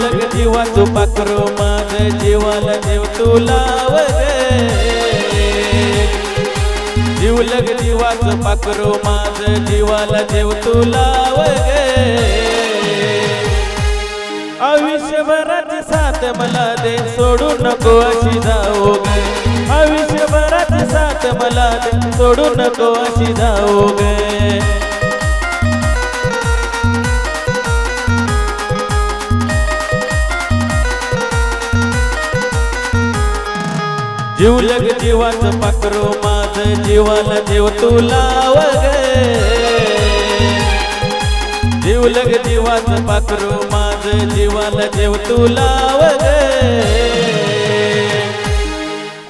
जीवलग जीवाचो पाखरो माझ जीवाला देव तुला जीव जीवलग जीवाच पाखरो माझ जीवाला जीव तुला वगे आयुष्यभराची साथ मला दे सोडू नको अशी जाओ गे आयुष्यभरात साथ मला दे सोडू नको अशी जाओ गे जीवलग जीवाच पाखरो माझ जीवाला जीव तुला वगे. जीवलग जीवाच पाखरू माझ जीवाला जीव तुला वग.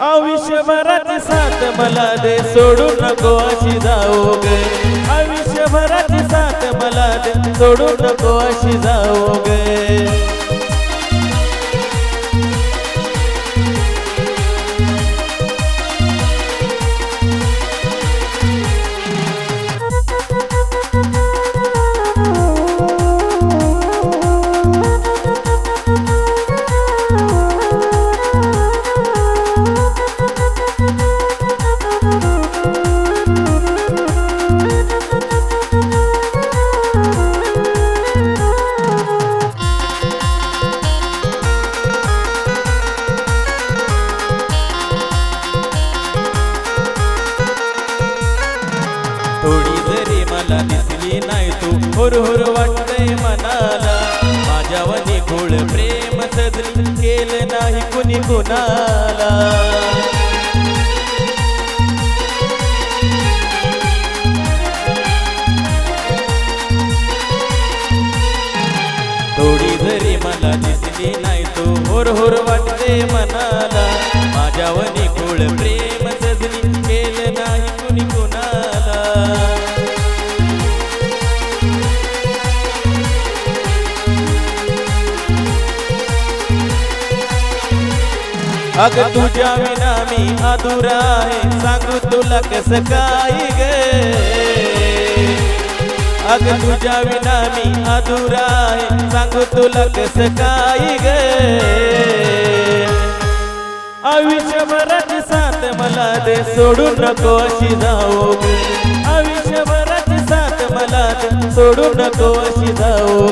आयुष्यभराची साथ मला दे सोडू नको अशी जाऊ ग. आयुष्यभराची साथ मला दे सोडू नको अशी जाऊ गे. तू हुर हुर वाटतय मनाला. माझ्यावर खोळ प्रेम सजली केलं नाही कुणी कुणाला. थोडी जरी मला अग तुझ्या विना मी अधुरा आहे. सांगू तुला कस काय गे? अग तुझ्या विना मी अधुरा आहे. सांगू तुला कस काय गे? आयुष्यभराची साथ मला दे सोडू नको अशी जाओ गे आयुष्यभराची साथ मला दे सोडू नको अशी जाओ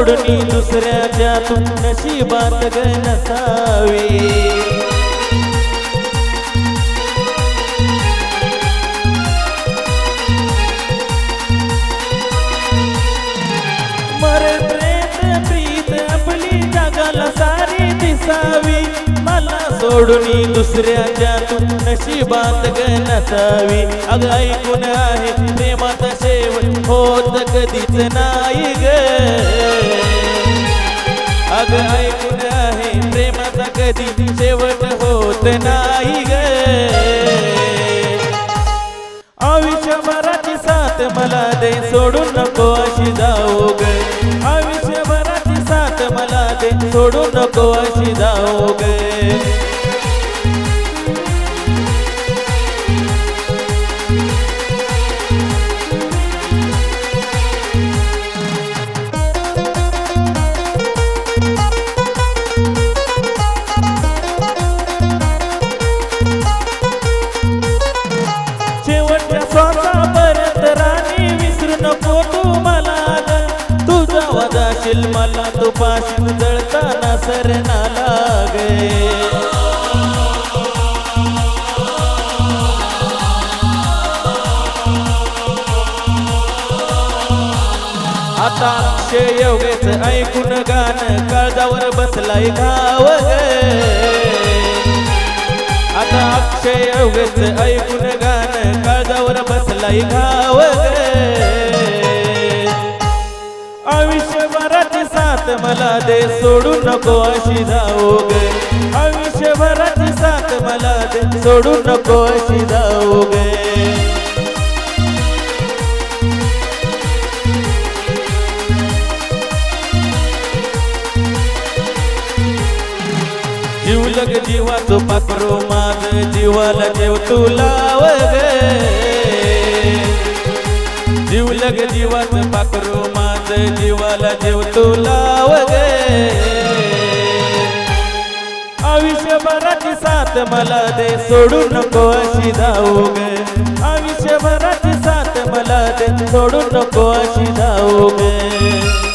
सोडणी दुसऱ्याच्या तुम नशिबात ग नसावी मरे प्रेत प्रीत आपली जगाला सारी दिसावी. मला सोडून दुसऱ्याच्या तू नशिबात ग नसावी अग ऐकून आहे प्रेमाचा शेवट होत कधीच नाही ग. अग ऐकून आहे प्रेमाचा कधी शेवट होत नाही ग. आयुष्यभराची साथ मला दे सोडू नको सोडू नको अशी जाऊ गे. मला जळताना सरना लागे. आता अक्षय योगेच ऐकून गाणं काळजावर बसलाय घाव आता अक्षय योगेच ऐकून गाणं काळजावर बसलाय घाव साथ मला दे सोडू नको अशी जाऊ गे आयुष्यभराची साथ मला दे सोडू नको अशी जाऊ गे जीवलग जीवाचो पाकरो माझ जीवाला जेव तुला गे जग जीवन पाखरो माझ जीवाला जेव तुला गे. आयुष्यभराची साथ मला दे सोडू नको अशी जाऊ गे. आयुष्यभराची साथ मला दे सोडू नको अशी धावू गे.